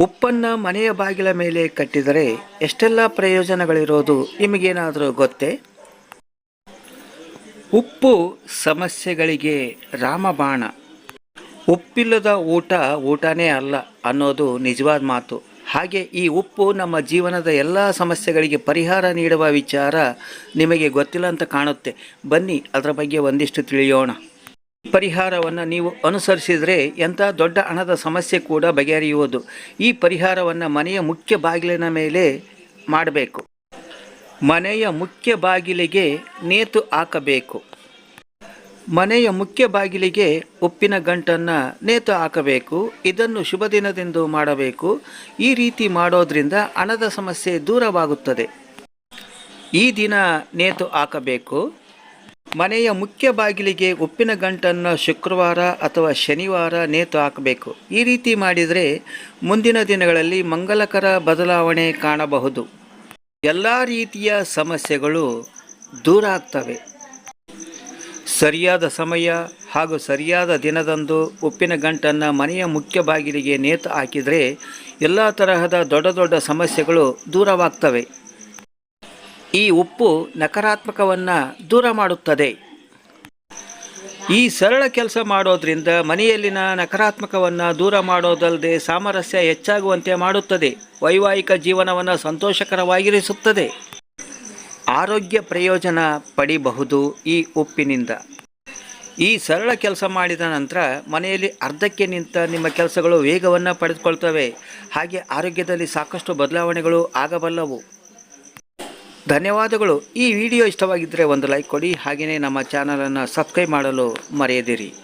ಉಪ್ಪನ್ನು ಮನೆಯ ಬಾಗಿಲ ಮೇಲೆ ಕಟ್ಟಿದರೆ ಎಷ್ಟೆಲ್ಲ ಪ್ರಯೋಜನಗಳಿರೋದು ನಿಮಗೇನಾದರೂ ಗೊತ್ತೇ? ಉಪ್ಪು ಸಮಸ್ಯೆಗಳಿಗೆ ರಾಮಬಾಣ. ಉಪ್ಪಿಲ್ಲದ ಊಟ ಊಟನೇ ಅಲ್ಲ ಅನ್ನೋದು ನಿಜವಾದ ಮಾತು. ಹಾಗೆ ಈ ಉಪ್ಪು ನಮ್ಮ ಜೀವನದ ಎಲ್ಲ ಸಮಸ್ಯೆಗಳಿಗೆ ಪರಿಹಾರ ನೀಡುವ ವಿಚಾರ ನಿಮಗೆ ಗೊತ್ತಿಲ್ಲ ಅಂತ ಕಾಣುತ್ತೆ. ಬನ್ನಿ, ಅದರ ಬಗ್ಗೆ ಒಂದಿಷ್ಟು ತಿಳಿಯೋಣ. ಪರಿಹಾರವನ್ನು ನೀವು ಅನುಸರಿಸಿದರೆ ಎಂಥ ದೊಡ್ಡ ಹಣದ ಸಮಸ್ಯೆ ಕೂಡ ಬಗೆಹರಿಯುವುದು. ಈ ಪರಿಹಾರವನ್ನು ಮನೆಯ ಮುಖ್ಯ ಬಾಗಿಲಿನ ಮೇಲೆ ಮಾಡಬೇಕು. ಮನೆಯ ಮುಖ್ಯ ಬಾಗಿಲಿಗೆ ನೇತು ಹಾಕಬೇಕು. ಮನೆಯ ಮುಖ್ಯ ಬಾಗಿಲಿಗೆ ಉಪ್ಪಿನ ಗಂಟನ್ನು ನೇತು ಹಾಕಬೇಕು. ಇದನ್ನು ಶುಭ ದಿನದಿಂದ ಮಾಡಬೇಕು. ಈ ರೀತಿ ಮಾಡೋದ್ರಿಂದ ಹಣದ ಸಮಸ್ಯೆ ದೂರವಾಗುತ್ತದೆ. ಈ ದಿನ ನೇತು ಹಾಕಬೇಕು. ಮನೆಯ ಮುಖ್ಯ ಬಾಗಿಲಿಗೆ ಉಪ್ಪಿನ ಗಂಟನ್ನು ಶುಕ್ರವಾರ ಅಥವಾ ಶನಿವಾರ ನೇತು ಹಾಕಬೇಕು. ಈ ರೀತಿ ಮಾಡಿದರೆ ಮುಂದಿನ ದಿನಗಳಲ್ಲಿ ಮಂಗಲಕರ ಬದಲಾವಣೆ ಕಾಣಬಹುದು. ಎಲ್ಲ ರೀತಿಯ ಸಮಸ್ಯೆಗಳು ದೂರ ಆಗ್ತವೆ. ಸರಿಯಾದ ಸಮಯ ಹಾಗೂ ಸರಿಯಾದ ದಿನದಂದು ಉಪ್ಪಿನ ಗಂಟನ್ನು ಮನೆಯ ಮುಖ್ಯ ಬಾಗಿಲಿಗೆ ನೇತು ಹಾಕಿದರೆ ಎಲ್ಲ ತರಹದ ದೊಡ್ಡ ದೊಡ್ಡ ಸಮಸ್ಯೆಗಳು ದೂರವಾಗ್ತವೆ. ಈ ಉಪ್ಪು ನಕಾರಾತ್ಮಕವನ್ನು ದೂರ ಮಾಡುತ್ತದೆ. ಈ ಸರಳ ಕೆಲಸ ಮಾಡೋದ್ರಿಂದ ಮನೆಯಲ್ಲಿನ ನಕಾರಾತ್ಮಕವನ್ನು ದೂರ ಮಾಡೋದಲ್ಲದೆ ಸಾಮರಸ್ಯ ಹೆಚ್ಚಾಗುವಂತೆ ಮಾಡುತ್ತದೆ. ವೈವಾಹಿಕ ಜೀವನವನ್ನು ಸಂತೋಷಕರವಾಗಿರಿಸುತ್ತದೆ. ಆರೋಗ್ಯ ಪ್ರಯೋಜನ ಪಡಿಬಹುದು ಈ ಉಪ್ಪಿನಿಂದ. ಈ ಸರಳ ಕೆಲಸ ಮಾಡಿದ ನಂತರ ಮನೆಯಲ್ಲಿ ಅರ್ಧಕ್ಕೆ ನಿಂತ ನಿಮ್ಮ ಕೆಲಸಗಳು ವೇಗವನ್ನು ಪಡೆದುಕೊಳ್ತವೆ. ಹಾಗೆ ಆರೋಗ್ಯದಲ್ಲಿ ಸಾಕಷ್ಟು ಬದಲಾವಣೆಗಳು ಆಗಬಲ್ಲವು. ಧನ್ಯವಾದಗಳು. ಈ ವಿಡಿಯೋ ಇಷ್ಟವಾಗಿದ್ದರೆ ಒಂದು ಲೈಕ್ ಕೊಡಿ ಹಾಗೆಯೇ ನಮ್ಮ ಚಾನಲನ್ನು ಸಬ್ಸ್ಕ್ರೈಬ್ ಮಾಡಲು ಮರೆಯದಿರಿ.